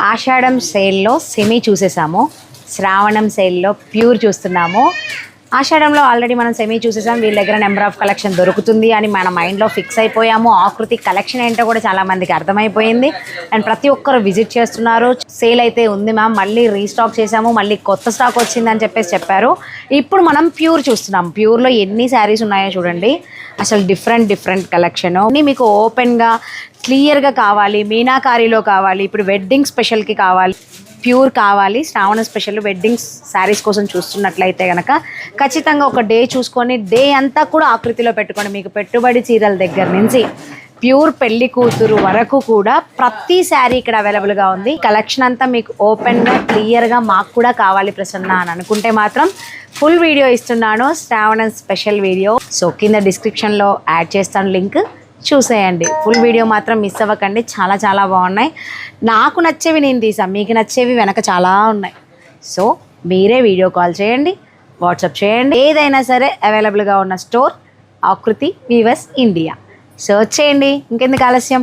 ఆషాఢం సేల్లో సెమీ చూసేసాము. శ్రావణం సేల్లో ప్యూర్ చూస్తున్నాము. ఆషాఢంలో ఆల్రెడీ మనం సెమీ చూసేసాం. వీళ్ళ దగ్గర నెంబర్ ఆఫ్ కలెక్షన్ దొరుకుతుంది అని మన మైండ్లో ఫిక్స్ అయిపోయాము. ఆకృతి కలెక్షన్ ఏంటో కూడా చాలా మందికి అర్థమైపోయింది. అండ్ ప్రతి ఒక్కరు విజిట్ చేస్తున్నారు. సేల్ అయితే ఉంది మ్యామ్ మళ్ళీ రీస్టాక్ చేసాము మళ్ళీ కొత్త స్టాక్ వచ్చిందని చెప్పేసి చెప్పారు. ఇప్పుడు మనం ప్యూర్ చూస్తున్నాం. ప్యూర్లో ఎన్ని శారీస్ ఉన్నాయో చూడండి. అసలు డిఫరెంట్ డిఫరెంట్ కలెక్షన్ మీకు ఓపెన్గా క్లియర్గా కావాలి. మీనాకారిలో కావాలి. ఇప్పుడు వెడ్డింగ్ స్పెషల్కి కావాలి. ప్యూర్ కావాలి. శ్రావణ స్పెషల్ వెడ్డింగ్స్ శారీస్ కోసం చూస్తున్నట్లయితే కనుక ఖచ్చితంగా ఒక డే చూసుకొని డే అంతా కూడా ఆకృతిలో పెట్టుకోండి. మీకు పెట్టుబడి చీరల దగ్గర నుంచి ప్యూర్ పెళ్ళి కూతురు వరకు కూడా ప్రతి శారీ ఇక్కడ అవైలబుల్గా ఉంది. కలెక్షన్ అంతా మీకు ఓపెన్గా క్లియర్గా మాకు కూడా కావాలి ప్రసన్న అని అనుకుంటే మాత్రం ఫుల్ వీడియో ఇస్తున్నాను. శ్రావణ స్పెషల్ వీడియో. సో కింద డిస్క్రిప్షన్లో యాడ్ చేస్తాను లింక్. చూసేయండి. ఫుల్ వీడియో మాత్రం మిస్ అవ్వకండి. చాలా చాలా బాగున్నాయి. నాకు నచ్చేవి నేను తీసాను మీకు నచ్చేవి వెనక చాలా ఉన్నాయి. సో మీరే వీడియో కాల్ చేయండి. వాట్సాప్ చేయండి. ఏదైనా సరే అవైలబుల్గా ఉన్న స్టోర్ ఆకృతి వీవర్స్ ఇండియా సర్చ్ చేయండి. ఇంకెందుకు ఆలస్యం?